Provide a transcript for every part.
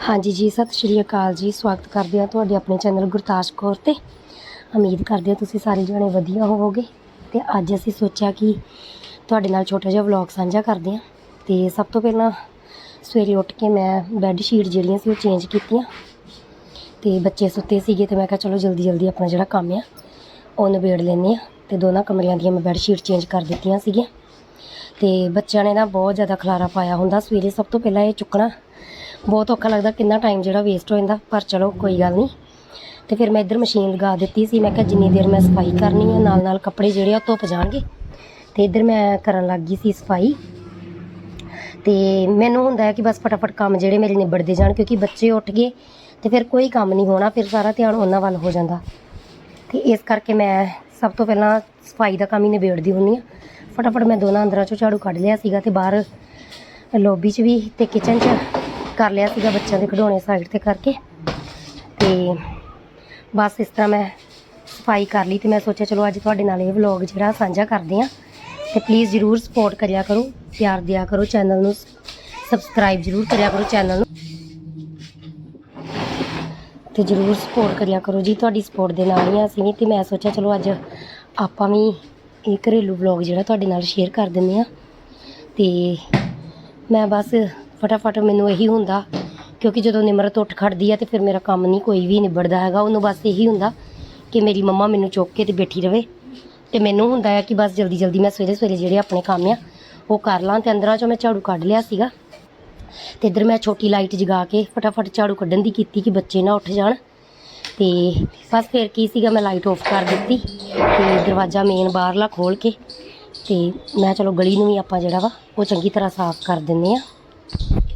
ਹਾਂਜੀ ਜੀ, ਸਤਿ ਸ਼੍ਰੀ ਅਕਾਲ ਜੀ। ਸਵਾਗਤ ਕਰਦੇ ਹਾਂ ਤੁਹਾਡੇ ਆਪਣੇ ਚੈਨਲ ਗੁਰਤਾਜ ਕੌਰ ਤੇ। ਉਮੀਦ ਕਰਦੇ ਹਾਂ ਤੁਸੀਂ ਸਾਰੇ ਜਣੇ ਵਧੀਆ ਹੋਵੋਗੇ। ਤੇ ਅੱਜ ਅਸੀਂ ਸੋਚਿਆ ਕਿ ਤੁਹਾਡੇ ਨਾਲ ਛੋਟਾ ਜਿਹਾ ਵਲੌਗ ਸਾਂਝਾ ਕਰਦੇ ਹਾਂ। ਤੇ ਸਭ ਤੋਂ ਪਹਿਲਾਂ ਸਵੇਰੇ ਉੱਠ ਕੇ ਮੈਂ ਬੈੱਡ ਸ਼ੀਟ ਜਿਹੜੀਆਂ ਸੀ ਉਹ ਚੇਂਜ ਕੀਤੀਆਂ। ਤੇ ਬੱਚੇ ਸੁੱਤੇ ਸੀਗੇ ਤੇ ਮੈਂ ਕਿਹਾ ਚਲੋ ਜਲਦੀ ਜਲਦੀ ਆਪਣਾ ਜਿਹੜਾ ਕੰਮ ਆ, ਉਹ ਨਿਬੇੜ ਲੈਂਦੇ ਆ ਤੇ ਦੋਨਾਂ ਕਮਰਿਆਂ ਦੀਆਂ ਮੈਂ ਬੈੱਡ ਸ਼ੀਟ ਚੇਂਜ ਕਰ ਦਿੱਤੀਆਂ ਸੀਗੀਆਂ। ਤੇ ਬੱਚਿਆਂ ਨੇ ਨਾ ਬਹੁਤ ਜ਼ਿਆਦਾ ਖਲਾਰਾ ਪਾਇਆ ਹੁੰਦਾ। ਸਵੇਰੇ ਸਭ ਤੋਂ ਪਹਿਲਾਂ ਇਹ ਚੁੱਕਣਾ ਬਹੁਤ ਔਖਾ ਲੱਗਦਾ ਕਿੰਨਾ ਟਾਈਮ ਜਿਹੜਾ ਵੇਸਟ ਹੋ ਜਾਂਦਾ, ਪਰ ਚਲੋ ਕੋਈ ਗੱਲ ਨਹੀਂ। ਤੇ ਫਿਰ ਮੈਂ ਇੱਧਰ ਮਸ਼ੀਨ ਲਗਾ ਦਿੱਤੀ ਸੀ, ਮੈਂ ਕਿਹਾ ਜਿੰਨੀ ਦੇਰ ਮੈਂ ਸਫ਼ਾਈ ਕਰਨੀ ਹੈ ਨਾਲ ਨਾਲ ਕੱਪੜੇ ਜਿਹੜੇ ਆ ਧੁੱਪ ਜਾਣਗੇ। ਤੇ ਇੱਧਰ ਮੈਂ ਕਰਨ ਲੱਗ ਗਈ ਸੀ ਸਫ਼ਾਈ। ਤੇ ਮੈਨੂੰ ਹੁੰਦਾ ਹੈ ਕਿ ਬਸ ਫਟਾਫਟ ਕੰਮ ਜਿਹੜੇ ਮੇਰੇ ਨਿਬੜਦੇ ਜਾਣ, ਕਿਉਂਕਿ ਬੱਚੇ ਉੱਠ ਗਏ ਤੇ ਫਿਰ ਕੋਈ ਕੰਮ ਨਹੀਂ ਹੋਣਾ, ਫਿਰ ਸਾਰਾ ਧਿਆਨ ਉਹਨਾਂ ਵੱਲ ਹੋ ਜਾਂਦਾ। ਤੇ ਇਸ ਕਰਕੇ ਮੈਂ ਸਭ ਤੋਂ ਪਹਿਲਾਂ ਸਫ਼ਾਈ ਦਾ ਕੰਮ ਹੀ ਨਿਬੇੜਦੀ ਹੁੰਦੀ ਆ ਫਟਾਫਟ ਮੈਂ ਦੋਨਾਂ ਅੰਦਰਾਂ ਚੋਂ ਝਾੜੂ ਕੱਢ ਲਿਆ ਸੀਗਾ ਤੇ ਬਾਹਰ ਲੋਬੀ 'ਚ ਵੀ ਤੇ ਕਿਚਨ 'ਚ ਕਰ ਲਿਆ ਸੀਗਾ ਬੱਚਿਆਂ ਦੇ ਖਿਡੌਣੇ ਸਾਈਡ ਤੇ ਕਰਕੇ। ਤੇ ਬਸ ਇਸ ਤਰ੍ਹਾਂ ਮੈਂ ਸਫ਼ਾਈ ਕਰ ਲਈ ਤੇ ਮੈਂ ਸੋਚਿਆ ਚਲੋ ਅੱਜ ਤੁਹਾਡੇ ਨਾਲ ਇਹ ਵਲੌਗ ਜਿਹੜਾ ਸਾਂਝਾ ਕਰਦੇ ਆ ਤੇ ਪਲੀਜ਼ ਜਰੂਰ ਸਪੋਰਟ ਕਰਿਆ ਕਰੋ, ਪਿਆਰ ਦਿਆ ਕਰੋ ਚੈਨਲ ਨੂੰ ਸਬਸਕ੍ਰਾਈਬ ਜਰੂਰ ਕਰਿਆ ਕਰੋ ਚੈਨਲ ਨੂੰ। ਤੇ ਜਰੂਰ ਸਪੋਰਟ ਕਰਿਆ ਕਰੋ ਜੀ, ਤੁਹਾਡੀ ਸਪੋਰਟ ਦੇ ਨਾਲ ਹੀ ਅਸੀਂ ਵੀ। ਤੇ ਮੈਂ ਸੋਚਿਆ ਚਲੋ ਅੱਜ ਆਪਾਂ ਵੀ ਇਹ ਘਰੇਲੂ ਵਲੌਗ ਜਿਹੜਾ ਤੁਹਾਡੇ ਨਾਲ ਸ਼ੇਅਰ ਕਰ ਦਿੰਦੇ ਆ ਤੇ ਮੈਂ ਬਸ ਫਟਾਫਟ ਮੈਨੂੰ ਇਹੀ ਹੁੰਦਾ, ਕਿਉਂਕਿ ਜਦੋਂ ਨਿਮਰਤ ਉੱਠ ਖੜਦੀ ਆ ਤੇ ਫਿਰ ਮੇਰਾ ਕੰਮ ਨਹੀਂ, ਕੋਈ ਵੀ ਨਿਬੜਦਾ ਹੈਗਾ, ਉਹਨੂੰ ਬਸ ਇਹੀ ਹੁੰਦਾ ਕਿ ਮੇਰੀ ਮੰਮਾ ਮੈਨੂੰ ਚੁੱਕ ਕੇ ਤੇ ਬੈਠੀ ਰਵੇ। ਤੇ ਮੈਨੂੰ ਹੁੰਦਾ ਹੈ ਕਿ ਬਸ ਜਲਦੀ ਜਲਦੀ ਮੈਂ ਸਵੇਰੇ ਸਵੇਰੇ ਜਿਹੜੇ ਆਪਣੇ ਕੰਮ ਆ, ਉਹ ਕਰ ਲਾਂ ਤੇ ਅੰਦਰਾਂ ਚੋਂ ਮੈਂ ਝਾੜੂ ਕੱਢ ਲਿਆ ਸੀਗਾ। ਤੇ ਇੱਧਰ ਮੈਂ ਛੋਟੀ ਲਾਈਟ ਜਗਾ ਕੇ ਫਟਾਫਟ ਝਾੜੂ ਕੱਢਣ ਦੀ ਕੀਤੀ ਕਿ ਬੱਚੇ ਨਾ ਉੱਠ ਜਾਣ। ਤੇ ਬਸ ਫਿਰ ਕੀ ਸੀਗਾ, ਮੈਂ ਲਾਈਟ ਆਫ ਕਰ ਦਿੱਤੀ ਤੇ ਦਰਵਾਜ਼ਾ ਮੇਨ ਬਾਹਰਲਾ ਖੋਲ ਕੇ ਤੇ ਮੈਂ ਚਲੋ ਗਲੀ ਨੂੰ ਵੀ ਆਪਾਂ ਜਿਹੜਾ ਵਾ, ਉਹ ਚੰਗੀ ਤਰ੍ਹਾਂ ਸਾਫ਼ ਕਰ ਦਿੰਦੇ ਆ Thank you.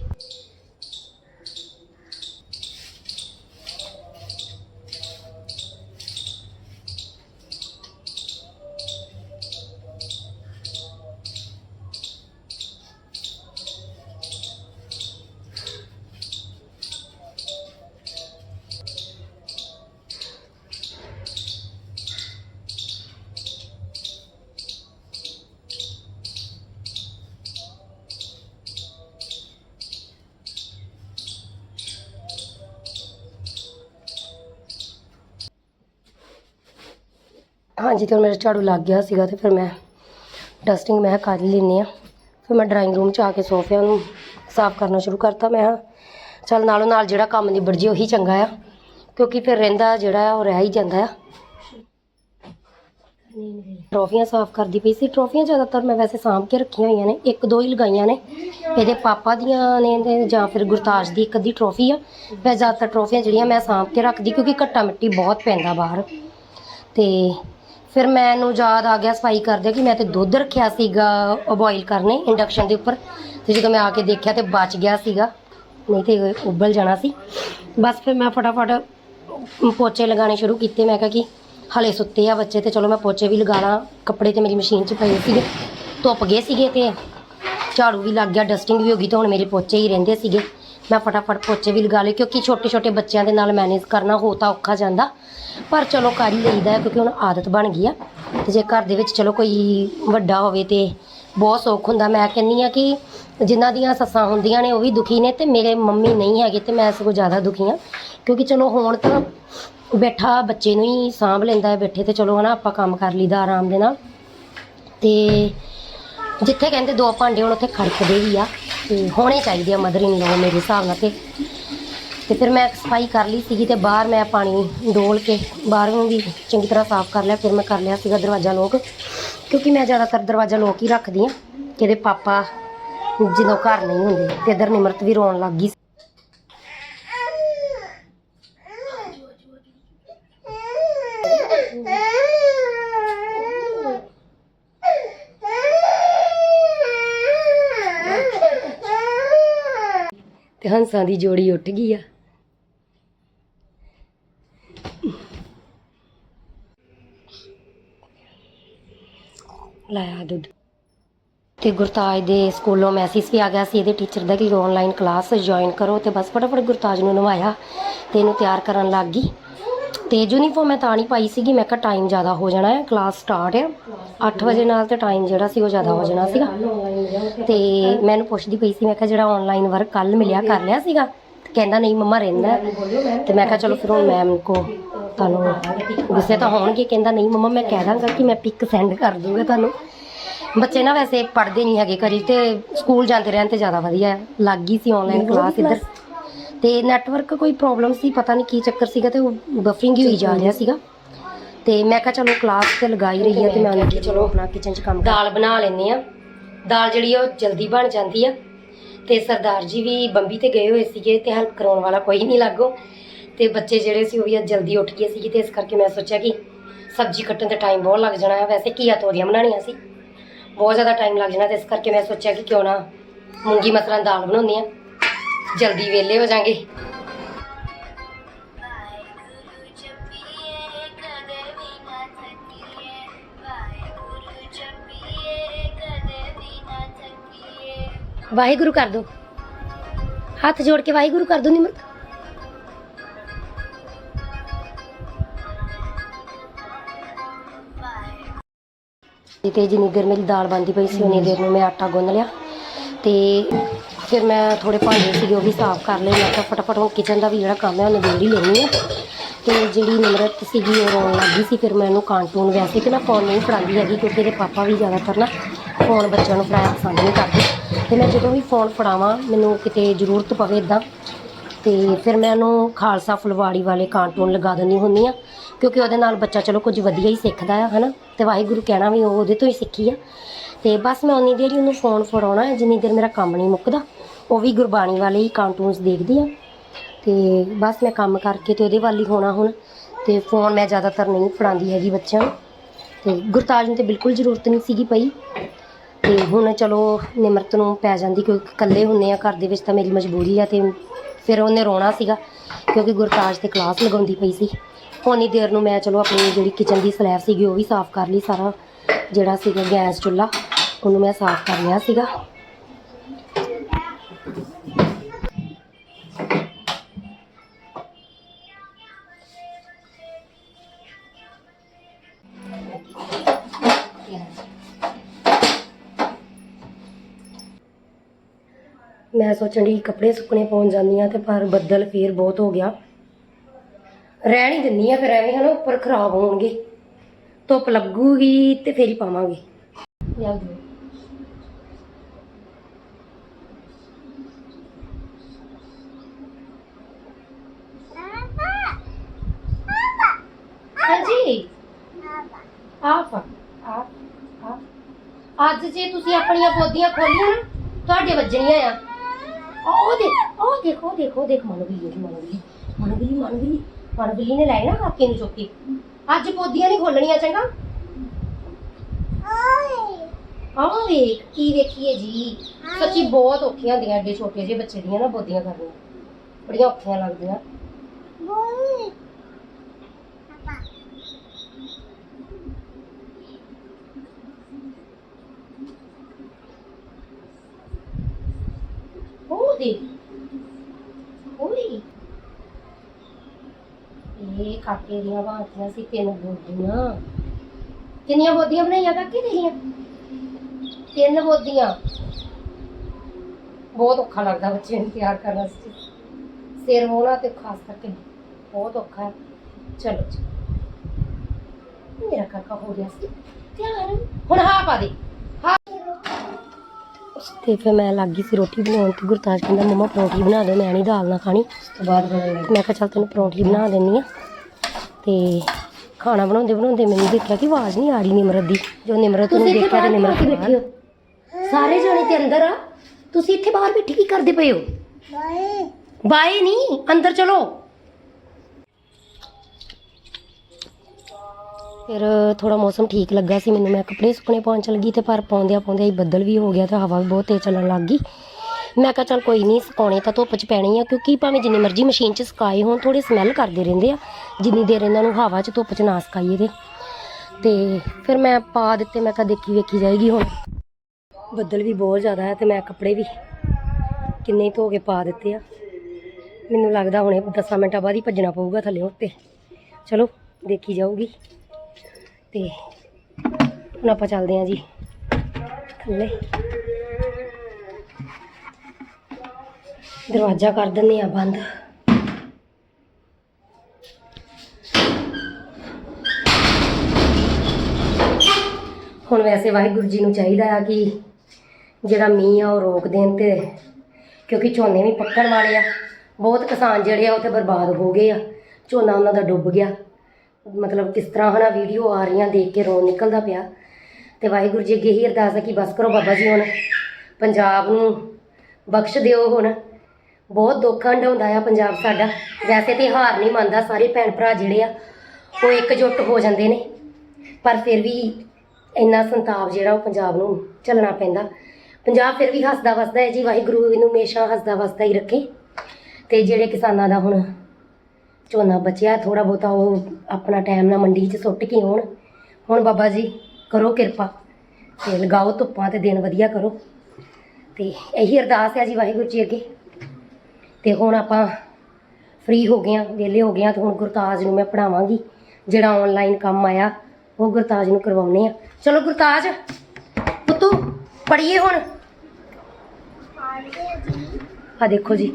ਹਾਂਜੀ, ਤੇ ਹੁਣ ਮੇਰਾ ਝਾੜੂ ਲੱਗ ਗਿਆ ਸੀਗਾ ਤੇ ਫਿਰ ਮੈਂ ਡਸਟਿੰਗ ਮੈਂ ਕਰ ਲੈਂਦੀ ਆ ਫਿਰ ਮੈਂ ਡਰਾਇੰਗ ਰੂਮ ਚ ਆ ਕੇ ਸੋਫਿਆਂ ਨੂੰ ਸਾਫ਼ ਕਰਨਾ ਸ਼ੁਰੂ ਕਰਤਾ। ਮੈਂ ਕਿਹਾ, ਚੱਲ ਨਾਲੋਂ ਨਾਲ ਜਿਹੜਾ ਕੰਮ ਨਿਬੜ ਜੇ ਉਹੀ ਚੰਗਾ ਆ, ਕਿਉਂਕਿ ਫਿਰ ਰਹਿੰਦਾ ਜਿਹੜਾ ਆ ਉਹ ਰਹਿ ਹੀ ਜਾਂਦਾ ਆ। ਟਰੋਫੀਆਂ ਸਾਫ਼ ਕਰਦੀ ਪਈ ਸੀ। ਟਰੋਫੀਆਂ ਜ਼ਿਆਦਾਤਰ ਮੈਂ ਵੈਸੇ ਸਾਂਭ ਕੇ ਰੱਖੀਆਂ ਹੋਈਆਂ ਨੇ। ਇੱਕ ਦੋ ਹੀ ਲਗਾਈਆਂ ਨੇ। ਇਹਦੇ ਪਾਪਾ ਦੀਆਂ ਨੇ ਤੇ ਜਾਂ ਫਿਰ ਗੁਰਤਾਜ ਦੀ ਇੱਕ ਅੱਧੀ ਟਰੋਫੀ ਆ। ਮੈਂ ਜ਼ਿਆਦਾਤਰ ਟਰੋਫੀਆਂ ਜਿਹੜੀਆਂ ਮੈਂ ਸਾਂਭ ਕੇ ਰੱਖਦੀ ਕਿਉਂਕਿ ਘੱਟਾ ਮਿੱਟੀ ਬਹੁਤ ਪੈਂਦਾ ਬਾਹਰ। ਤੇ ਫਿਰ ਮੈਨੂੰ ਯਾਦ ਆ ਗਿਆ ਸਫ਼ਾਈ ਕਰਦੇ ਕਿ ਮੈਂ ਤੇ ਦੁੱਧ ਰੱਖਿਆ ਸੀਗਾ ਬੋਇਲ ਕਰਨੇ ਇੰਡਕਸ਼ਨ ਦੇ ਉੱਪਰ ਤੇ ਜਦੋਂ ਮੈਂ ਆ ਕੇ ਦੇਖਿਆ ਤੇ ਬਚ ਗਿਆ ਸੀਗਾ, ਨਹੀਂ ਤੇ ਉਬਲ ਜਾਣਾ ਸੀ। ਬਸ ਫਿਰ ਮੈਂ ਫਟਾਫਟ ਪੋਚੇ ਲਗਾਉਣੇ ਸ਼ੁਰੂ ਕੀਤੇ, ਮੈਂ ਕਿਹਾ ਕਿ ਹਲੇ ਸੁੱਤੇ ਆ ਬੱਚੇ ਤੇ ਚਲੋ ਮੈਂ ਪੋਚੇ ਵੀ ਲਗਾ ਲਾਂ, ਕੱਪੜੇ ਤੇ ਮੇਰੀ ਮਸ਼ੀਨ 'ਚ ਪਏ ਸੀਗੇ, ਧੁੱਪ ਗਏ ਸੀਗੇ ਤੇ ਝਾੜੂ ਵੀ ਲੱਗ ਗਿਆ ਡਸਟਿੰਗ ਵੀ ਹੋ ਗਈ ਤਾਂ ਹੁਣ ਮੇਰੇ ਪੋਚੇ ਹੀ ਰਹਿੰਦੇ ਸੀਗੇ। ਮੈਂ ਫਟਾਫਟ ਪੋਚੇ ਵੀ ਲਗਾ ਲਏ ਕਿਉਂਕਿ ਛੋਟੇ ਛੋਟੇ ਬੱਚਿਆਂ ਦੇ ਨਾਲ ਮੈਨੇਜ ਕਰਨਾ ਹੋ ਤਾਂ ਔਖਾ ਜਾਂਦਾ। ਪਰ ਚਲੋ ਕਰ ਹੀ ਲਈਦਾ ਕਿਉਂਕਿ ਹੁਣ ਆਦਤ ਬਣ ਗਈ ਆ। ਤੇ ਜੇ ਘਰ ਦੇ ਵਿੱਚ ਚਲੋ ਕੋਈ ਵੱਡਾ ਹੋਵੇ ਤੇ ਬਹੁਤ ਸੌਖ ਹੁੰਦਾ। ਮੈਂ ਕਹਿੰਨੀ ਆ ਕਿ ਜਿਨ੍ਹਾਂ ਦੀਆਂ ਸੱਸਾਂ ਹੁੰਦੀਆਂ ਨੇ ਉਹ ਵੀ ਦੁਖੀ ਨੇ ਤੇ ਮੇਰੇ ਮੰਮੀ ਨਹੀਂ ਹੈਗੇ ਤੇ ਮੈਂ ਸਗੋਂ ਜ਼ਿਆਦਾ ਦੁਖੀ ਆ ਕਿਉਂਕਿ ਚਲੋ ਹੁਣ ਤਾਂ ਬੈਠਾ ਬੱਚੇ ਨੂੰ ਹੀ ਸਾਂਭ ਲੈਂਦਾ ਹੈ ਬੈਠੇ ਤੇ ਚਲੋ ਹਨਾ ਆਪਾਂ ਕੰਮ ਕਰ ਲਈਦਾ ਆਰਾਮ ਦੇ ਨਾਲ। ਤੇ ਜਿੱਥੇ ਕਹਿੰਦੇ ਦੋ ਭਾਂਡੇ ਹੁਣ ਉੱਥੇ ਖੜਕਦੇ ਵੀ ਆ, ਤੇ ਹੋਣੇ ਚਾਹੀਦੇ ਆ ਮਦਰ ਇਨ ਲੋ ਮੇਰੇ ਹਿਸਾਬ ਨਾਲ ਤੇ। ਤੇ ਫਿਰ ਮੈਂ ਸਫ਼ਾਈ ਕਰ ਲਈ ਸੀਗੀ ਤੇ ਬਾਹਰ ਮੈਂ ਪਾਣੀ ਡੋਲ ਕੇ ਬਾਹਰੋਂ ਵੀ ਚੰਗੀ ਤਰ੍ਹਾਂ ਸਾਫ਼ ਕਰ ਲਿਆ, ਫਿਰ ਮੈਂ ਕਰ ਲਿਆ ਸੀਗਾ ਦਰਵਾਜ਼ਾ ਲੋਕ ਕਿਉਂਕਿ ਮੈਂ ਜ਼ਿਆਦਾਤਰ ਦਰਵਾਜ਼ਾ ਲੋਕ ਹੀ ਰੱਖਦੀ ਆ ਕਿ ਇਹਦੇ ਪਾਪਾ ਜਦੋਂ ਘਰ ਨਹੀਂ ਹੁੰਦੇ, ਤੇ ਇਧਰ ਨਿਮਰਤ ਵੀ ਰੋਣ ਲੱਗ ਗਈ ਤੇ ਹੰਸਾਂ ਦੀ ਜੋੜੀ ਉੱਠ ਗਈ ਆ। ਲਾਇਆ ਦੁੱਧ। ਤੇ ਗੁਰਤਾਜ ਦੇ ਸਕੂਲੋਂ ਮੈਸੇਜ ਵੀ ਆ ਗਿਆ ਸੀ, ਇਹਦੇ ਟੀਚਰ ਦਾ ਕਿ ਆਨਲਾਈਨ ਕਲਾਸ ਜੁਆਇਨ ਕਰੋ ਤੇ ਬਸ ਫਟਾਫਟ ਗੁਰਤਾਜ ਨੂੰ ਨਵਾਇਆ ਤੇ ਇਹਨੂੰ ਤਿਆਰ ਕਰਨ ਲੱਗ ਗਈ। ਤੇ ਯੂਨੀਫਾਰਮ ਮੈਂ ਤਾਂ ਨਹੀਂ ਪਾਈ ਸੀਗੀ, ਮੈਂ ਕਿਹਾ ਟਾਈਮ ਜ਼ਿਆਦਾ ਹੋ ਜਾਣਾ ਹੈ ਕਲਾਸ ਸਟਾਰਟ ਆ। 8 ਵਜੇ ਨਾਲ ਤੇ ਟਾਈਮ ਜਿਹੜਾ ਸੀ ਉਹ ਜ਼ਿਆਦਾ ਹੋ ਜਾਣਾ ਸੀਗਾ। ਤੇ ਮੈਨੂੰ ਪੁੱਛਦੀ ਪਈ ਸੀ, ਮੈਂ ਕਿਹਾ ਜਿਹੜਾ ਆਨਲਾਈਨ ਵਰਕ ਕੱਲ ਮਿਲਿਆ, ਕਰ ਲਿਆ ਸੀਗਾ? ਕਹਿੰਦਾ, ਨਹੀਂ ਮੰਮਾ, ਰਹਿੰਦਾ ਤੇ ਮੈਂ ਕਿਹਾ, ਚਲੋ ਫਿਰ ਹੁਣ ਮੈਮ ਕੋ ਤੁਹਾਨੂੰ ਗੁੱਸੇ ਤਾਂ ਹੋਣਗੇ। ਕਹਿੰਦਾ, ਨਹੀਂ ਮੰਮਾ, ਮੈਂ ਕਹਿ ਦਾਂਗਾ ਕਿ ਮੈਂ ਪਿਕ ਸੈਂਡ ਕਰ ਦੂੰਗਾ ਤੁਹਾਨੂੰ। ਬੱਚੇ ਨਾ ਵੈਸੇ ਪੜ੍ਹਦੇ ਨਹੀਂ ਹੈਗੇ ਘਰੇ ਤੇ ਸਕੂਲ ਜਾਂਦੇ ਰਹਿਣ ਤੇ ਜ਼ਿਆਦਾ ਵਧੀਆ ਲੱਗ ਗਈ ਸੀ ਆਨਲਾਈਨ ਕਲਾਸ ਇੱਧਰ। ਤੇ ਨੈਟਵਰਕ ਕੋਈ ਪ੍ਰੋਬਲਮ ਸੀ, ਪਤਾ ਨਹੀਂ ਕੀ ਚੱਕਰ ਸੀਗਾ ਤੇ ਉਹ ਬਫਰਿੰਗ ਹੀ ਹੋਈ ਜਾ ਰਿਹਾ ਸੀਗਾ। ਤੇ ਮੈਂ ਕਿਹਾ ਚਲੋ ਕਲਾਸ ਤੇ ਲਗਾਈ ਰਹੀ ਆ ਤੇ ਮੈਂ ਕਿਹਾ ਚਲੋ ਆਪਣਾ ਕਿਚਨ 'ਚ ਕੰਮ ਦਾਲ ਬਣਾ ਲੈਂਦੇ ਆ। ਦਾਲ ਜਿਹੜੀ ਆ ਉਹ ਜਲਦੀ ਬਣ ਜਾਂਦੀ ਆ। ਤੇ ਸਰਦਾਰ ਜੀ ਵੀ ਬੰਬੀ ਤੇ ਗਏ ਹੋਏ ਸੀਗੇ ਤੇ ਹੈਲਪ ਕਰਾਉਣ ਵਾਲਾ ਕੋਈ ਨਹੀਂ ਲੱਗੋ। ਤੇ ਬੱਚੇ ਜਿਹੜੇ ਸੀ ਉਹ ਵੀ ਅੱਜ ਜਲਦੀ ਉੱਠ ਗਏ ਸੀਗੇ ਤੇ ਇਸ ਕਰਕੇ ਮੈਂ ਸੋਚਿਆ ਕਿ ਸਬਜ਼ੀ ਕੱਟਣ ਦਾ ਟਾਈਮ ਬਹੁਤ ਲੱਗ ਜਾਣਾ ਹੈ ਵੈਸੇ ਘੀਆ ਤੋਰੀਆਂ ਬਣਾਉਣੀਆਂ ਸੀ। ਬਹੁਤ ਜ਼ਿਆਦਾ ਟਾਈਮ ਲੱਗ ਜਾਣਾ ਤੇ ਇਸ ਕਰਕੇ ਮੈਂ ਸੋਚਿਆ ਕਿ ਕਿਉਂ ਨਾ ਮੂੰਗੀ ਮਸਰਾਂ ਦਾਲ ਬਣਾਉਂਦੇ ਆ। ਜਲਦੀ ਵਿਹਲੇ ਹੋ ਜਾਾਂਗੇ। ਵਾਹਿਗੁਰੂ ਕਰ ਦੋ। ਹੱਥ ਜੋੜ ਕੇ ਵਾਹਿਗੁਰੂ ਕਰ ਦੋ ਨਿਮਰਤ। ਤੇ ਜਿੰਨੀ ਦੇਰ ਮੇਰੀ ਦਾਲ ਬਣਦੀ ਪਈ ਸੀ ਉਨੀ ਦੇਰ ਨੂੰ ਮੈਂ ਆਟਾ ਗੁੰਨ ਲਿਆ। ਤੇ ਫਿਰ ਮੈਂ ਥੋੜੇ ਭਾਂਡੇ ਸੀਗੇ ਉਹ ਵੀ ਸਾਫ਼ ਕਰ ਲਏ। ਮੈਂ ਕਿਹਾ ਫਟਾਫਟ ਹੁਣ ਕਿਚਨ ਦਾ ਵੀ ਜਿਹੜਾ ਕੰਮ ਹੈ ਉਹ ਨਿਬੇੜ ਹੀ ਲੈਣੀ ਆ ਤੇ ਜਿਹੜੀ ਨਿਮਰਤ ਸੀਗੀ ਉਹ ਰੋਣ ਲੱਗੀ ਸੀ, ਫਿਰ ਮੈਂ ਉਹਨੂੰ ਕਾਰਟੂਨ ਵੈਸੇ ਤੇ ਮੈਂ ਫੋਨ ਨਹੀਂ ਫੜਾਉਂਦੀ ਹੈਗੀ ਕਿਉਂਕਿ ਇਹਦੇ ਪਾਪਾ ਵੀ ਜ਼ਿਆਦਾਤਰ ਨਾ ਫੋਨ ਬੱਚਿਆਂ ਨੂੰ ਫੜਾਇਆ ਪਸੰਦ ਨਹੀਂ ਕਰਦੇ। ਤੇ ਮੈਂ ਜਦੋਂ ਵੀ ਫੋਨ ਫੜਾਵਾਂ, ਮੈਨੂੰ ਕਿਤੇ ਜ਼ਰੂਰਤ ਪਵੇ ਇਦਾਂ ਤੇ ਫਿਰ ਮੈਂ ਉਹਨੂੰ ਖਾਲਸਾ ਫੁਲਵਾੜੀ ਵਾਲੇ ਕਾਰਟੂਨ ਲਗਾ ਦਿੰਦੀ ਹੁੰਦੀ ਆ ਕਿਉਂਕਿ ਉਹਦੇ ਨਾਲ ਬੱਚਾ ਚਲੋ ਕੁਝ ਵਧੀਆ ਹੀ ਸਿੱਖਦਾ ਆ, ਹਨਾ? ਤੇ ਵਾਹਿਗੁਰੂ ਕਹਿਣਾ ਵੀ ਉਹ ਉਹਦੇ ਤੋਂ ਹੀ ਸਿੱਖੀ ਆ। ਤੇ ਬਸ ਮੈਂ ਉਨੀ ਦੇਰ ਹੀ ਉਹਨੂੰ ਫੋਨ ਫੜਾਉਣਾ ਹੈ, ਜਿੰਨੀ ਦੇਰ ਮੇਰਾ ਕੰਮ ਨਹੀਂ ਮੁੱਕਦਾ। ਉਹ ਵੀ ਗੁਰਬਾਣੀ ਵਾਲੇ ਹੀ ਕਾਰਟੂਨਸ ਦੇਖਦੀ ਆ। ਤੇ ਬਸ ਮੈਂ ਕੰਮ ਕਰਕੇ ਤੇ ਉਹਦੇ ਵੱਲ ਹੀ ਹੋਣਾ ਹੁਣ। ਤੇ ਫੋਨ ਮੈਂ ਜ਼ਿਆਦਾਤਰ ਨਹੀਂ ਫੜਾਉਂਦੀ ਹੈਗੀ ਬੱਚਿਆਂ ਨੂੰ। ਤੇ ਗੁਰਤਾਜ ਨੂੰ ਤੇ ਬਿਲਕੁਲ ਜ਼ਰੂਰਤ ਨਹੀਂ ਸੀਗੀ ਪਈ। ਤੇ ਹੁਣ ਚਲੋ ਨਿਮਰਤ ਨੂੰ ਪੈ ਜਾਂਦੀ ਕਿਉਂਕਿ ਇਕੱਲੇ ਹੁੰਨੇ ਆ, ਘਰ ਦੇ ਵਿੱਚ ਤਾਂ ਮੇਰੀ ਮਜਬੂਰੀ ਆ ਤੇ ਫਿਰ ਉਹਨੇ ਰੋਣਾ ਸੀਗਾ ਕਿਉਂਕਿ ਗੁਰਤਾਜ ਤੇ ਕਲਾਸ ਲਗਾਉਂਦੀ ਪਈ ਸੀ। ਉਨੀ ਦੇਰ ਨੂੰ ਮੈਂ ਚਲੋ ਆਪਣੀ ਜਿਹੜੀ ਕਿਚਨ ਦੀ ਸਲੈਬ ਸੀਗੀ ਉਹ ਵੀ ਸਾਫ਼ ਕਰ ਲਈ ਸਾਰਾ, ਜਿਹੜਾ ਸੀਗਾ ਗੈਸ ਚੁੱਲ੍ਹਾ, ਉਹਨੂੰ ਮੈਂ ਸਾਫ਼ ਕਰ ਲਿਆ ਸੀਗਾ। ਮੈਂ ਸੋਚਣ ਦੀ ਕੱਪੜੇ ਸੁੱਕਣੇ ਪਾਉਣ ਜਾਂਦੀ ਆ ਤੇ ਪਰ ਬੱਦਲ ਫੇਰ ਬਹੁਤ ਹੋ ਗਿਆ। ਰਹਿਣ ਹੀ ਦਿੰਨੀ ਆ ਫਿਰ ਐਵੇਂ ਹਨਾ, ਉੱਪਰ ਖਰਾਬ ਹੋਣਗੇ। ਧੁੱਪ ਲੱਗੂਗੀ ਤੇ ਫੇਰ ਹੀ ਪਾਵਾਂਗੇ। ਲਿਆ ਹਾਂਜੀ। ਆਪ ਆਪ ਅੱਜ ਜੇ ਤੁਸੀਂ ਆਪਣੀਆਂ ਪੌਦੀਆਂ ਖੋਲੀਆਂ ਨਾ, ਤੁਹਾਡੇ ਵੱਜਣੀਆਂ ਆ। ਉਹ ਦੇਖ ਉਹ ਦੇਖੋ ਉਹ ਦੇਖੋ ਉਹ ਦੇਖ ਮਨ ਬਿੱਲੀ ਉਹਦੀ ਮਨ ਬਿੱਲੀ ਮਨ ਬਿੱਲੀ ਮਨ ਬਿੱਲੀ ਮਨ ਬਿੱਲੀ ਨੇ ਲੈ ਨਾ ਕਾਕੇ ਨੂੰ ਚੁੱਕ। ਅੱਜ ਬੋਦੀਆਂ ਨਹੀਂ ਖੋਲਣੀਆਂ ਚੰਗਾ? ਆਹ ਵੇਖ ਕੀ ਵੇਖੀਏ ਜੀ। ਸੱਚੀ ਬਹੁਤ ਔਖੀਆਂ ਹੁੰਦੀਆਂ ਏਡੇ ਛੋਟੇ ਜਿਹੇ ਬੱਚੇ ਦੀਆਂ ਨਾ ਬੋਦੀਆਂ ਕਰਨੀਆਂ। ਬੜੀਆਂ ਔਖੀਆਂ ਲੱਗਦੀਆਂ। ਉਹ ਦੇ ਇਹ ਕਾਕੇ ਦੀਆਂ ਬਾਤਾਂ ਸੀ, ਤਿੰਨ ਬੋਦੀਆਂ। ਕਿੰਨੀਆਂ ਬੋਦੀਆਂ ਬਣਾਈਆਂ ਕਾਕੇ ਦੀਆਂ ਤਿੰਨ ਬੋਦੀਆਂ। ਬਹੁਤ ਔਖਾ ਲੱਗਦਾ ਬੱਚੇ ਨੂੰ ਤਿਆਰ ਕਰਨਾ ਸਿਰ ਹੋਣਾ ਤੇ ਖਾਸ ਕਰਕੇ ਬਹੁਤ ਔਖਾ ਚਲੋ ਜੀ। ਮੇਰਾ ਕਾਕਾ ਹੋ ਗਿਆ ਸੀ। ਤਿਆਰ। ਹੁਣ ਹਾਂ ਪਾ ਦੇ। ਹਾਂ। ਤੇ ਫਿਰ ਮੈਂ ਲੱਗ ਗਈ ਸੀ ਰੋਟੀ ਬਣਾਉਣ ਤੇ ਗੁਰਤਾਜ ਕਹਿੰਦਾ ਮੰਮਾ ਪਰੌਂਠੀ ਬਣਾ ਦੇ ਮੈਂ ਨਹੀਂ ਦਾਲ ਨਾ ਖਾਣੀ। ਉਸ ਤੋਂ ਬਾਅਦ ਮੈਂ ਕਿਹਾ ਚੱਲ ਤੈਨੂੰ ਪਰੌਂਠੀ ਬਣਾ ਦਿੰਨੀ ਆ। ਤੇ ਖਾਣਾ ਬਣਾਉਂਦੇ ਬਣਾਉਂਦੇ ਮੈਨੂੰ ਦੇਖਿਆ ਕਿ ਆਵਾਜ਼ ਨਹੀਂ ਆ ਰਹੀ ਨਿਮਰਤ ਦੀ। ਜੋ ਨਿਮਰਤ ਨੂੰ ਦੇਖਿਆ ਤੇ ਨਿਮਰਤ ਬੈਠੀ ਹੋ? ਸਾਰੇ ਜਣੇ ਤੇ ਅੰਦਰ ਆ। ਤੁਸੀਂ ਇੱਥੇ ਬਾਹਰ ਬੈਠੇ ਕੀ ਕਰਦੇ ਪਏ ਹੋ? ਬਾਏ। ਨਹੀਂ ਅੰਦਰ ਚਲੋ। ਫਿਰ ਥੋੜਾ ਮੌਸਮ ਠੀਕ ਲੱਗਾ ਸੀ, ਮੈਨੂੰ ਮੈਂ ਕੱਪੜੇ ਸੁੱਕਣੇ ਪਾਉਣ ਚਲ ਗਈ ਤੇ ਪਰ ਪਾਉਂਦਿਆਂ ਪਾਉਂਦਿਆਂ ਹੀ ਬੱਦਲ ਵੀ ਹੋ ਗਿਆ ਤੇ ਹਵਾ ਵੀ ਬਹੁਤ ਤੇਜ਼ ਚੱਲਣ ਲੱਗ ਗਈ। ਮੈਂ ਕਿਹਾ ਚੱਲ ਕੋਈ ਨਹੀਂ, ਸੁਕਾਉਣੇ ਤਾਂ ਧੁੱਪ 'ਚ ਪੈਣੀ ਆ, ਕਿਉਂਕਿ ਭਾਵੇਂ ਜਿੰਨੀ ਮਰਜ਼ੀ ਮਸ਼ੀਨ 'ਚ ਸੁਕਾਏ ਹੋਣ ਥੋੜੇ ਸਮੈਲ ਕਰਦੇ ਰਹਿੰਦੇ ਆ, ਜਿੰਨੀ ਦੇਰ ਇਹਨਾਂ ਨੂੰ ਹਵਾ 'ਚ ਧੁੱਪ 'ਚ ਨਾ ਸੁਕਾਈਏ ਤੇ। ਤੇ ਫਿਰ ਮੈਂ ਪਾ ਦਿੱਤੇ, ਮੈਂ ਕਿਹਾ ਦੇਖੀ ਵੇਖੀ ਜਾਏਗੀ ਹੁਣ। ਬੱਦਲ ਵੀ ਬਹੁਤ ਜ਼ਿਆਦਾ ਹੈ ਤੇ ਮੈਂ ਕੱਪੜੇ ਵੀ ਕਿੰਨੇ ਹੀ ਧੋ ਕੇ ਪਾ ਦਿੱਤੇ ਆ। ਮੈਨੂੰ ਲੱਗਦਾ ਹੁਣੇ 10 ਮਿੰਟਾਂ ਬਾਅਦ ਹੀ ਭੱਜਣਾ ਪਊਗਾ ਥੱਲੇ ਉੱਤੇ। ਚਲੋ, ਦੇਖੀ ਜਾਊਗੀ। ਤੇ ਹੁਣ ਆਪਾਂ ਚੱਲਦੇ ਹਾਂ ਜੀ ਥੱਲੇ। ਦਰਵਾਜ਼ਾ ਕਰ ਦਿੰਨੇ ਆ ਬੰਦ। ਹੁਣ ਵੈਸੇ ਵਾਹਿਗੁਰੂ ਜੀ ਨੂੰ ਚਾਹੀਦਾ ਆ ਕਿ ਜਿਹੜਾ ਮੀਂਹ ਆ ਉਹ ਰੋਕ ਦੇਣ ਤੇ, ਕਿਉਂਕਿ ਝੋਨੇ ਵੀ ਪੱਕਣ ਵਾਲੇ ਆ। ਬਹੁਤ ਕਿਸਾਨ ਜਿਹੜੇ ਆ, ਉਹ ਤੇ ਬਰਬਾਦ ਹੋ ਗਏ ਆ। ਝੋਨਾ ਉਹਨਾਂ ਦਾ ਡੁੱਬ ਗਿਆ। ਮਤਲਬ ਕਿਸ ਤਰ੍ਹਾਂ ਹਨਾ ਵੀਡੀਓ ਆ ਰਹੀਆਂ ਦੇਖ ਕੇ ਰੋਣ ਨਿਕਲਦਾ ਪਿਆ। ਤੇ ਵਾਹਿਗੁਰੂ ਜੀ ਅੱਗੇ ਹੀ ਅਰਦਾਸ ਹੈ ਕਿ ਬਸ ਕਰੋ ਬਾਬਾ ਜੀ ਹੁਣ ਪੰਜਾਬ ਨੂੰ ਬਖਸ਼ ਦਿਓ ਹੁਣ। ਬਹੁਤ ਦੁੱਖ ਹੰਡਾਉਂਦਾ ਆ ਪੰਜਾਬ ਸਾਡਾ। ਵੈਸੇ ਤੇ ਹਾਰ ਨਹੀਂ ਮੰਨਦਾ, ਸਾਰੇ ਭੈਣ ਭਰਾ ਜਿਹੜੇ ਆ, ਉਹ ਇਕਜੁੱਟ ਹੋ ਜਾਂਦੇ ਨੇ। ਪਰ ਫਿਰ ਵੀ ਇੰਨਾ ਸੰਤਾਪ ਜਿਹੜਾ ਉਹ ਪੰਜਾਬ ਨੂੰ ਚੱਲਣਾ ਪੈਂਦਾ। ਪੰਜਾਬ ਫਿਰ ਵੀ ਹੱਸਦਾ ਵਸਦਾ ਹੈ ਜੀ, ਵਾਹਿਗੁਰੂ ਇਹਨੂੰ ਹਮੇਸ਼ਾ ਹੱਸਦਾ ਵਸਦਾ ਹੀ ਰੱਖੇ। ਤੇ ਜਿਹੜੇ ਕਿਸਾਨਾਂ ਦਾ ਹੁਣ ਝੋਨਾ ਬਚਿਆ ਥੋੜਾ ਬਹੁਤਾ ਉਹ ਆਪਣਾ ਟਾਈਮ ਨਾਲ ਮੰਡੀ 'ਚ ਸੁੱਟ ਕੇ ਆਉਣ। ਹੁਣ ਬਾਬਾ ਜੀ, ਕਰੋ ਕਿਰਪਾ। ਤੇ ਲਗਾਓ ਧੁੱਪਾਂ ਤੇ ਦਿਨ ਵਧੀਆ ਕਰੋ। ਤੇ ਇਹੀ ਅਰਦਾਸ ਹੈ ਜੀ ਵਾਹਿਗੁਰੂ ਜੀ ਅੱਗੇ। ਤੇ ਹੁਣ ਆਪਾਂ ਫ੍ਰੀ ਹੋ ਗਏ ਆ ਵਿਹਲੇ ਹੋ ਗਏ ਆ ਤੇ ਹੁਣ ਗੁਰਤਾਜ ਨੂੰ ਮੈਂ ਪੜਾਵਾਂਗੀ ਜਿਹੜਾ ਆਨਲਾਈਨ ਕੰਮ ਆਇਆ, ਉਹ ਗੁਰਤਾਜ ਨੂੰ ਕਰਵਾਉਨੇ ਆ ਚਲੋ ਗੁਰਤਾਜ, ਪੁੱਤੂ ਪੜੀਏ ਹੁਣ। ਆ ਦੇਖੋ ਜੀ।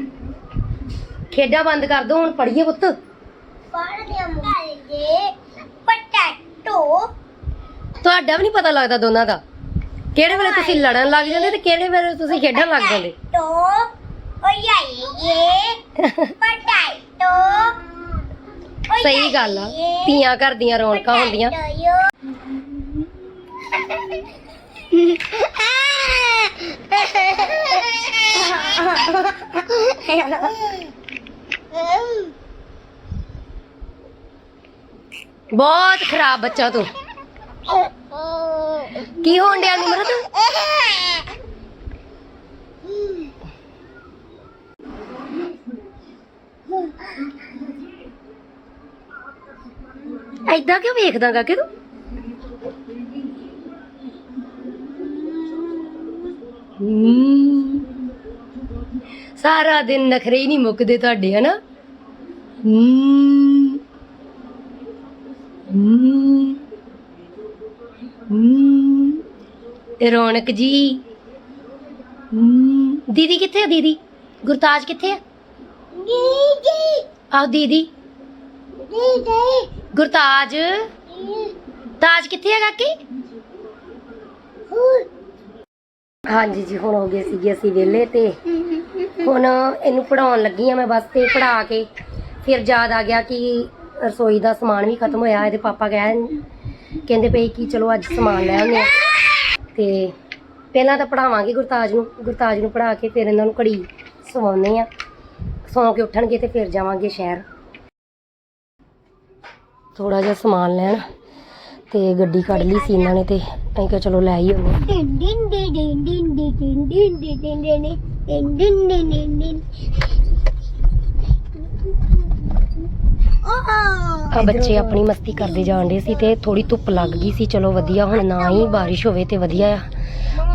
ਖੇਡਾਂ ਬੰਦ ਕਰ ਦੋ ਹੁਣ ਪੜੀਏ ਪੁੱਤ। ਤੁਹਾਡਾ ਵੀ ਨਹੀਂ ਪਤਾ ਲੱਗਦਾ ਦੋਨਾਂ ਦਾ ਕਿਹੜੇ ਵੇਲੇ ਤੁਸੀਂ ਲੜਨ ਲੱਗ ਜਾਂਦੇ ਤੇ ਕਿਹੜੇ ਵੇਲੇ ਤੁਸੀਂ ਖੇਡਣ ਲੱਗ ਜਾਂਦੇ ਟੋ ਓਏ ਪਟੈਟੋ ਸਹੀ ਗੱਲ ਆ ਧੀਆਂ ਘਰ ਦੀਆਂ ਰੌਣਕਾਂ ਹੁੰਦੀਆਂ ਬਹੁਤ ਖਰਾਬ ਬੱਚਾ ਤੂੰ। ਕੀ ਹੋਣ ਡਿਆ ਨਿਮਰਤ? ਐਦਾਂ ਕਿਉਂ ਵੇਖਦਾਗਾ ਕਿ ਤੂੰ? ਸਾਰਾ ਦਿਨ ਨਖਰੇ ਹੀ ਨਹੀਂ ਮੁੱਕਦੇ ਤੁਹਾਡੇ, ਹਨਾ? ਹਮ। ਰੌਣਕ ਜੀ। ਦੀਦੀ ਕਿੱਥੇ ਆ ਦੀਦੀ? ਗੁਰਤਾਜ ਕਿੱਥੇ ਆ? ਆਹ ਦੀਦੀ। ਗੁਰਤਾਜ। ਤਾਜ ਕਿੱਥੇ ਆ ਕਾਕੀ? ਹਾਂਜੀ ਜੀ ਹੁਣ ਹੋ ਗਏ ਸੀਗੇ ਅਸੀਂ ਵਿਹਲੇ ਤੇ। ਹੁਣ ਇਹਨੂੰ ਪੜਾਉਣ ਲੱਗੀ ਆ ਮੈਂ ਬਸ ਤੇ ਪੜਾ ਕੇ। ਫਿਰ ਯਾਦ ਆ ਗਿਆ ਕਿ ਰਸੋਈ ਦਾ ਸਮਾਨ ਵੀ ਖਤਮ ਹੋਇਆ ਇਹਦੇ ਪਾਪਾ ਕਹਿ ਕਹਿੰਦੇ ਪਏ ਕਿ ਚਲੋ ਅੱਜ ਸਮਾਨ ਲੈ ਆਉਂਦੇ ਆ ਤੇ ਪਹਿਲਾਂ ਤਾਂ ਪੜਾਵਾਂਗੇ ਗੁਰਤਾਜ ਨੂੰ ਗੁਰਤਾਜ ਨੂੰ ਪੜਾ ਕੇ ਫਿਰ ਇਹਨਾਂ ਨੂੰ ਘੜੀ ਸਵਾਉਂਦੇ ਆ ਸੌਂ ਕੇ ਉੱਠਣਗੇ ਤੇ ਫਿਰ ਜਾਵਾਂਗੇ ਸ਼ਹਿਰ ਥੋੜਾ ਜਿਹਾ ਸਮਾਨ ਲੈਣ ਤੇ ਗੱਡੀ ਕੱਢ ਲਈ ਸੀ ਇਹਨਾਂ ਨੇ ਤੇ ਅਸੀਂ ਕਿਹਾ ਚਲੋ ਲੈ ਹੀ ਆਉਂਦੇ ਆ ਬੱਚੇ ਆਪਣੀ ਮਸਤੀ ਕਰਦੇ ਜਾਂਦੇ ਸੀ ਤੇ ਥੋੜੀ ਧੁੱਪ ਲੱਗ ਗਈ ਸੀ। ਚਲੋ ਵਧੀਆ ਹੁਣ ਨਾ ਹੀ ਬਾਰਿਸ਼ ਹੋਵੇ ਤੇ ਵਧੀਆ ਆ।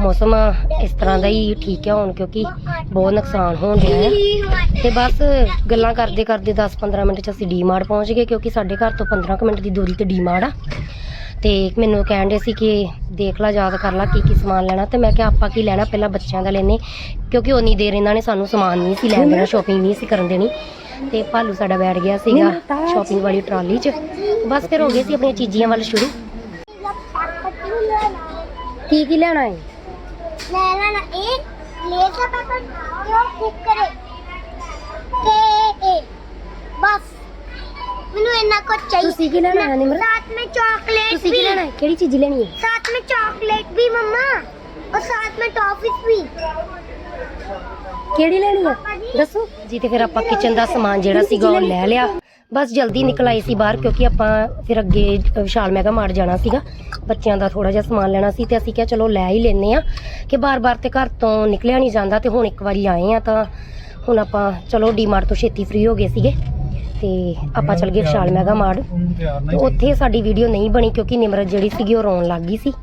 ਮੌਸਮ ਇਸ ਤਰ੍ਹਾਂ ਦਾ ਹੀ ਠੀਕ ਆ ਹੁਣ ਕਿਉਂਕਿ ਬਹੁਤ ਨੁਕਸਾਨ ਹੋਣ ਡਿਆ ਆ। ਤੇ ਬਸ ਗੱਲਾਂ ਕਰਦੇ ਕਰਦੇ 10-15 ਮਿੰਟ ਚ ਅਸੀਂ ਡੀਮਾਰਟ ਪਹੁੰਚ ਗਏ ਕਿਉਂਕਿ ਸਾਡੇ ਘਰ ਤੋਂ 15 ਕੁ ਮਿੰਟ ਦੀ ਦੂਰੀ ਤੇ ਡੀਮਾਰਟ ਆ। ਤੇ ਮੈਨੂੰ ਕਹਿਣ ਦੇ ਸੀ ਕਿ ਦੇਖ ਲਾ ਯਾਦ ਕਰ ਲਾ ਕੀ ਕੀ ਸਮਾਨ ਲੈਣਾ। ਤੇ ਮੈਂ ਕਿਹਾ ਆਪਾਂ ਕੀ ਲੈਣਾ? ਪਹਿਲਾਂ ਬੱਚਿਆਂ ਦਾ ਲੈਨੇ ਕਿਉਂਕਿ ਉਨੀ ਦੇਰ ਇਹਨਾਂ ਨੇ ਸਾਨੂੰ ਸਮਾਨ ਨਹੀਂ ਸੀ ਲੈਣ ਦੇਣਾ ਸ਼ਾਪਿੰਗ ਨਹੀਂ ਸੀ ਕਰਨ ਦੇਣੀ। ਤੇ ਭਾਲੂ ਸਾਡਾ ਬੈਠ ਗਿਆ ਸੀਗਾ ਸ਼ਾਪਿੰਗ ਵਾਲੀ ਟਰਾਲੀ 'ਚ ਬਸ ਫਿਰ ਹੋ ਗਏ ਸੀ ਆਪਣੀਆਂ ਚੀਜ਼ੀਆਂ ਵੱਲ ਸ਼ੁਰੂ ਕੀ ਕੀ ਲੈਣਾ ਹੈ ਲੈਣਾ ਨਾ ਇੱਕ ਲੇਜ਼ਰ ਪੈਪਰ ਤੇ ਉਹ ਕੁੱਕਰ ਤੇ ਇਹ ਬਸ ਮੈਨੂੰ ਇੰਨਾ ਕੁਝ चाहिए ਤੁਸੀਂ ਕੀ ਲੈਣਾ ਹੈ ਨਿਮਰ साथ में चॉकलेट ਤੁਸੀਂ भी ਕੀ ਲੈਣਾ ਹੈ ਕਿਹੜੀ ਚੀਜ਼ ਲੈਣੀ ਹੈ साथ में चॉकलेट भी मम्मा और साथ में टॉफीज भी ਕਿਹੜੀ ਲੈਣੀ ਆ? ਦੱਸੋ। ਜੀ ਤੇ ਫਿਰ ਆਪਾਂ ਕਿਚਨ ਦਾ ਸਮਾਨ ਜਿਹੜਾ ਸੀਗਾ ਉਹ ਲੈ ਲਿਆ। ਬਸ ਜਲਦੀ ਨਿਕਲ ਆਏ ਸੀ ਬਾਹਰ ਕਿਉਂਕਿ ਆਪਾਂ ਫਿਰ ਅੱਗੇ ਵਿਸ਼ਾਲ ਮੈਗਾ ਮਾਰਟ ਜਾਣਾ ਸੀਗਾ। ਬੱਚਿਆਂ ਦਾ ਥੋੜਾ ਜਿਹਾ ਸਮਾਨ ਲੈਣਾ ਸੀ ਤੇ ਅਸੀਂ ਕਿਹਾ ਚਲੋ ਲੈ ਹੀ ਲੈਨੇ ਆ ਕਿ ਬਾਰ-ਬਾਰ ਤੇ ਘਰ ਤੋਂ ਨਿਕਲਿਆ ਨਹੀਂ ਜਾਂਦਾ ਤੇ ਹੁਣ ਇੱਕ ਵਾਰੀ ਆਏ ਆ ਤਾਂ ਹੁਣ ਆਪਾਂ ਚਲੋ ਡੀਮਾਰਟ ਤੋਂ ਛੇਤੀ ਫ੍ਰੀ ਹੋ ਗਏ ਸੀਗੇ। ਤੇ ਆਪਾਂ ਚੱਲ ਗਏ ਵਿਸ਼ਾਲ ਮੈਗਾ ਮਾਰਟ। ਤੇ ਉੱਥੇ ਸਾਡੀ ਵੀਡੀਓ ਨਹੀਂ ਬਣੀ ਕਿਉਂਕਿ ਨਿਮਰਤ ਜਿਹੜੀ ਸੀਗੀ ਉਹ ਰੋਣ ਲੱਗ ਗਈ ਸੀ।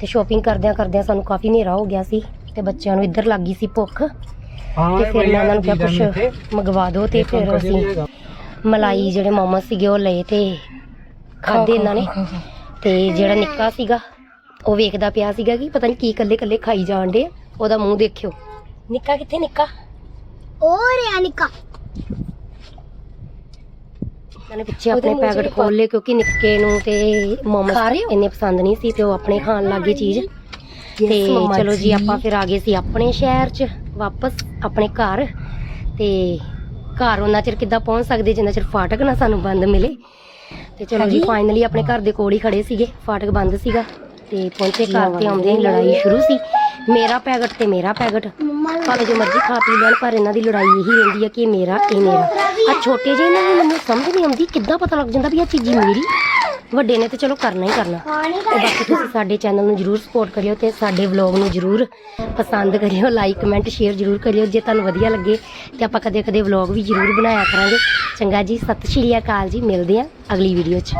ਤੇ ਸ਼ੋਪਿੰਗ ਕਰਦਿਆਂ ਕਰਦਿਆਂ ਸਾਨੂੰ ਕਾਫੀ ਹਨੇਰਾ ਹੋ ਗਿਆ ਸੀ ਤੇ ਬੱਚਿਆਂ ਨੂੰ ਇੱਧਰ ਲੱਗ ਗਈ ਸੀ ਭੁੱਖ। ਤੇ ਫਿਰ ਮੈਂ ਉਹਨਾਂ ਕੁਛ ਮੰਗਵਾ ਦੋ ਤੇ ਫਿਰ ਅਸੀਂ ਮਲਾਈ ਜਿਹੜੇ ਮੋਮੋ ਸੀਗੇ ਉਹ ਲਏ ਤੇ ਖਾਦੇ ਇਹਨਾਂ ਨੇ। ਤੇ ਜਿਹੜਾ ਨਿੱਕਾ ਸੀਗਾ ਉਹ ਵੇਖਦਾ ਪਿਆ ਸੀਗਾ ਕਿ ਪਤਾ ਨਹੀਂ ਕੀ ਕੱਲੇ ਕੱਲੇ ਖਾਈ ਜਾਣ ਡੇ ਉਹਦਾ ਮੂੰਹ ਦੇਖਿਓ। ਨਿੱਕਾ ਕਿੱਥੇ ਨਿੱਕਾ? ਉਹ ਰਿਆ ਨਿੱਕਾ। ਮੈਨੇ ਪਿੱਛੇ ਆਪਣੇ ਪੈਕਟ ਖੋਲ ਲਏ ਕਿਉਂਕਿ ਨਿੱਕੇ ਨੂੰ ਤੇ ਮੋਮਸ ਇੰਨੇ ਪਸੰਦ ਨਹੀਂ ਸੀ ਤੇ ਉਹ ਆਪਣੇ ਖਾਣ ਲੱਗੇ ਚੀਜ਼। ਤੇ ਚਲੋ ਜੀ। ਆਪਾਂ ਫਿਰ ਆ ਗਏ ਸੀ ਆਪਣੇ ਸ਼ਹਿਰ 'ਚ। ਵਾਪਸ ਆਪਣੇ ਘਰ ਤੇ ਘਰ ਉਹਨਾਂ ਚਿਰ ਕਿੱਦਾਂ ਪਹੁੰਚ ਸਕਦੇ ਜਿੰਨਾ ਚਿਰ ਫਾਟਕ ਨਾ ਸਾਨੂੰ ਬੰਦ ਮਿਲੇ। ਤੇ ਚਲੋ ਜੀ ਫਾਈਨਲੀ ਆਪਣੇ ਘਰ ਦੇ ਕੋਲ ਹੀ ਖੜੇ ਸੀਗੇ ਫਾਟਕ ਬੰਦ ਸੀਗਾ। ਤੇ ਪਹੁੰਚੇ ਘਰ ਤੇ ਆਉਂਦੇ ਹੀ ਲੜਾਈ ਸ਼ੁਰੂ ਸੀ। ਮੇਰਾ ਪੈਕਟ ਤੇ ਮੇਰਾ ਪੈਕਟ। ਭਾਵੇਂ ਜੋ ਮਰਜ਼ੀ ਖਾ ਪੀ ਲੈਣ ਪਰ ਇਹਨਾਂ ਦੀ ਲੜਾਈ ਇਹੀ ਰਹਿੰਦੀ ਹੈ ਕਿ ਮੇਰਾ ਇਹ ਮੇਰਾ। ਆ ਛੋਟੇ ਜਿਹੇ ਇਹਨਾਂ ਨੂੰ ਮੈਨੂੰ ਸਮਝ ਨਹੀਂ ਆਉਂਦੀ ਕਿੱਦਾਂ ਪਤਾ ਲੱਗ ਜਾਂਦਾ ਵੀ ਇਹ ਚੀਜ਼ੀ ਮੇਰੀ ਵੱਡੇ ਨੇ ਤੇ ਚਲੋ ਕਰਨਾ ਹੀ ਕਰਨਾ। ਤੇ ਬਾਕੀ ਤੁਸੀਂ ਸਾਡੇ ਚੈਨਲ ਨੂੰ ਜਰੂਰ ਸਪੋਰਟ ਕਰਿਓ ਤੇ ਸਾਡੇ ਵਲੌਗ ਨੂੰ ਜਰੂਰ ਪਸੰਦ ਕਰਿਓ ਲਾਈਕ ਕਮੈਂਟ ਸ਼ੇਅਰ ਜਰੂਰ ਕਰਿਓ ਜੇ ਤੁਹਾਨੂੰ ਵਧੀਆ ਲੱਗੇ ਤੇ ਆਪਾਂ ਕਦੇ ਕਦੇ ਵਲੌਗ ਵੀ ਜਰੂਰ ਬਣਾਇਆ ਕਰਾਂਗੇ। ਚੰਗਾ ਜੀ ਸਤਿ ਸ਼੍ਰੀ ਅਕਾਲ ਜੀ ਮਿਲਦੇ ਆਂ ਅਗਲੀ ਵੀਡੀਓ 'ਚ।